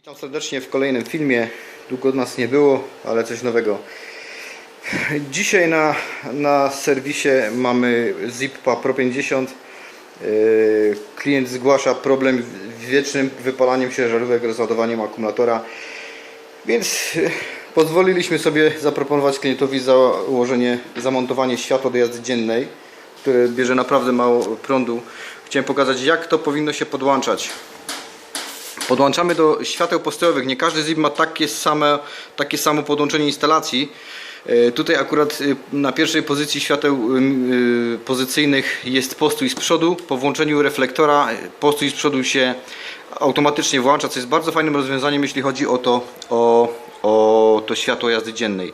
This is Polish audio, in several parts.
Witam serdecznie w kolejnym filmie. Długo nas nie było, ale coś nowego. Dzisiaj na, na serwisie mamy Zippa Pro 50. Yy, Klient zgłasza problem z wiecznym wypalaniem się żarówek, rozładowaniem akumulatora. Więc yy, pozwoliliśmy sobie zaproponować klientowi założenie, zamontowanie światła do jazdy dziennej, które bierze naprawdę mało prądu. Chciałem pokazać jak to powinno się podłączać. Podłączamy do świateł postojowych. Nie każdy ZIP ma takie, same, takie samo podłączenie instalacji. E, Tutaj akurat e, na pierwszej pozycji świateł e, pozycyjnych jest postój z przodu. Po włączeniu reflektora postój z przodu się automatycznie włącza, co jest bardzo fajnym rozwiązaniem, jeśli chodzi o to, o, o to światło jazdy dziennej.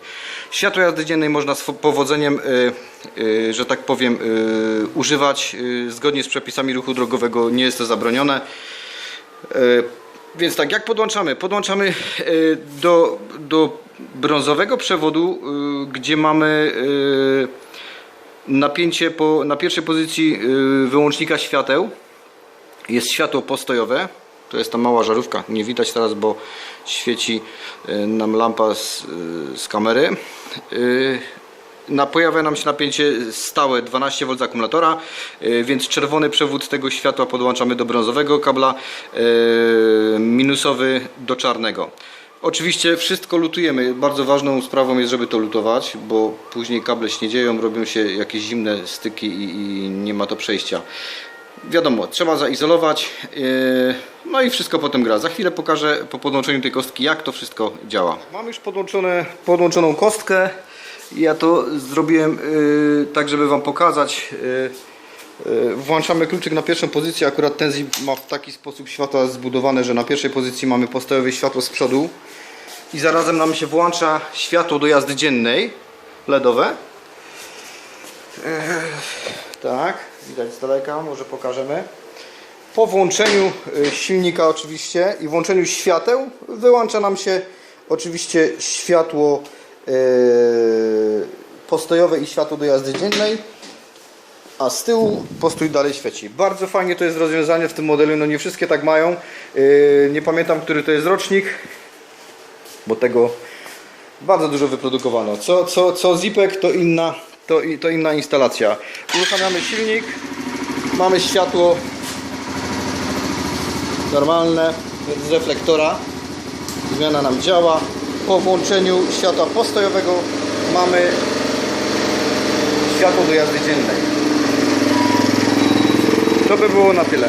Światło jazdy dziennej można z powodzeniem, że tak powiem, używać zgodnie z przepisami ruchu drogowego. Nie jest to zabronione. Więc tak, jak podłączamy? Podłączamy e, do, do brązowego przewodu, e, gdzie mamy e, napięcie po, na pierwszej pozycji wyłącznika świateł. Jest światło postojowe. To jest ta mała żarówka. Nie widać teraz, bo świeci nam lampa z, z kamery. E, na, pojawia nam się napięcie stałe 12 V akumulatora, yy, więc czerwony przewód tego światła podłączamy do brązowego kabla, yy, minusowy do czarnego. Oczywiście wszystko lutujemy. Bardzo ważną sprawą jest, żeby to lutować, bo później kable śniedzieją, robią się jakieś zimne styki i, i nie ma to przejścia. Wiadomo, trzeba zaizolować, yy, no i wszystko potem gra. Za chwilę pokażę po podłączeniu tej kostki, jak to wszystko działa. Mam już podłączone, podłączoną kostkę. Ja to zrobiłem yy, tak, żeby Wam pokazać. Yy, yy, włączamy kluczyk na pierwszą pozycję. Akurat ten ma w taki sposób światła zbudowane, że na pierwszej pozycji mamy postojowe światło z przodu. I zarazem nam się włącza światło do jazdy dziennej, LEDowe. Tak, widać z daleka, może pokażemy. Po włączeniu y, silnika oczywiście i włączeniu świateł wyłącza nam się oczywiście światło postojowe i światło do jazdy dziennej, a z tyłu postój dalej świeci. Bardzo fajnie to jest rozwiązanie w tym modelu, no nie wszystkie tak mają. Y, Nie pamiętam, który to jest rocznik, bo tego bardzo dużo wyprodukowano. Co, co, co Zipek to inna, to, to inna instalacja. Uruchamiamy silnik, mamy światło normalne z reflektora. Zmiana nam działa. Po włączeniu światła postojowego mamy światło do jazdy dziennej. To by było na tyle.